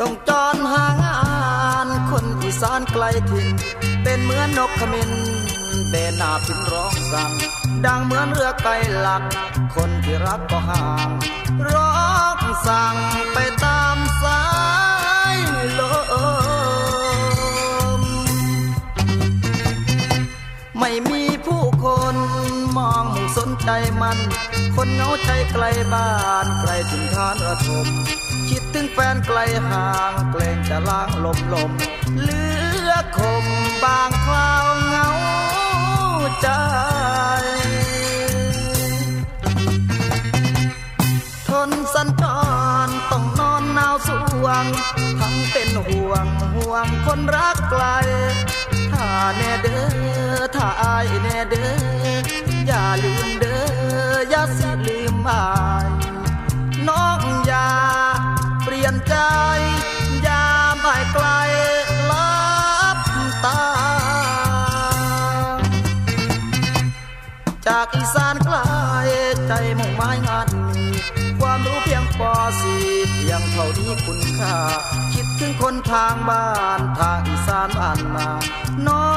ต้องจอนหางานคนอีสานไกลถิ่น เป็นเหมือนนกขมิ้นเบหนาพินร้องสั่งดังเหมือนเรือไกลหลัก คนที่รักก็ห่าง ร้องสั่งไปตามสายลมไม่มีผู้ มองมุ่งสนใจมัน คนเหงาใจไกลบ้านไกลถึงทานระทมคิดถึงแฟนไกลห่างเกรงจะล้างลมลมเหลือคมบางคราวเหงาใจทนสัญจรต้องนอนหนาวสวงทั้งเป็นห่วงห่วงคนรักไกล ลืมอายน้องอย่าเปลี่ยนใจยามอายไกลลับตา จากอีสานไกลใจมุ่งหมายงานมีความรู้เพียงปอสีเพียงเท่านี้คุณค่า คิดถึงคนทางบ้านทางอีสานบ้านนาน้อง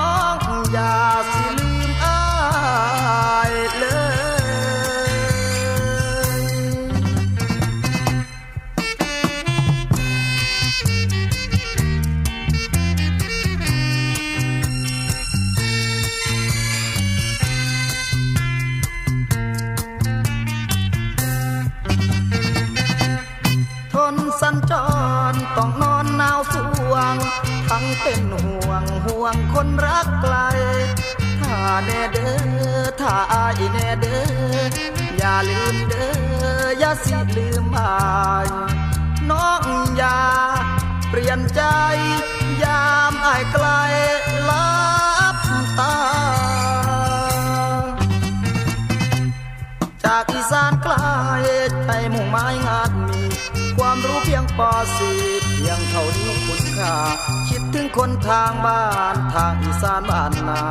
คนสัญจรต้องนอนหนาวสวง ทั้งเป็นห่วงห่วงคนรักไกล ถ้าแน่เด้อถ้าอายแน่เด้ออย่าลืมเด้ออย่าสิลืมอายน้องอย่าเปลี่ยนใจ เหตุใจมุ่งหมายงานมี ความรู้เพียงปอสีเพียงเท่านี้คุณค่า คิดถึงคนทางบ้านทางอีสานบ้านนา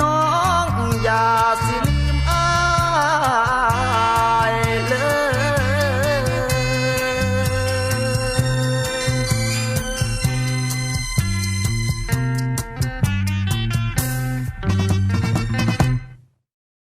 น้อง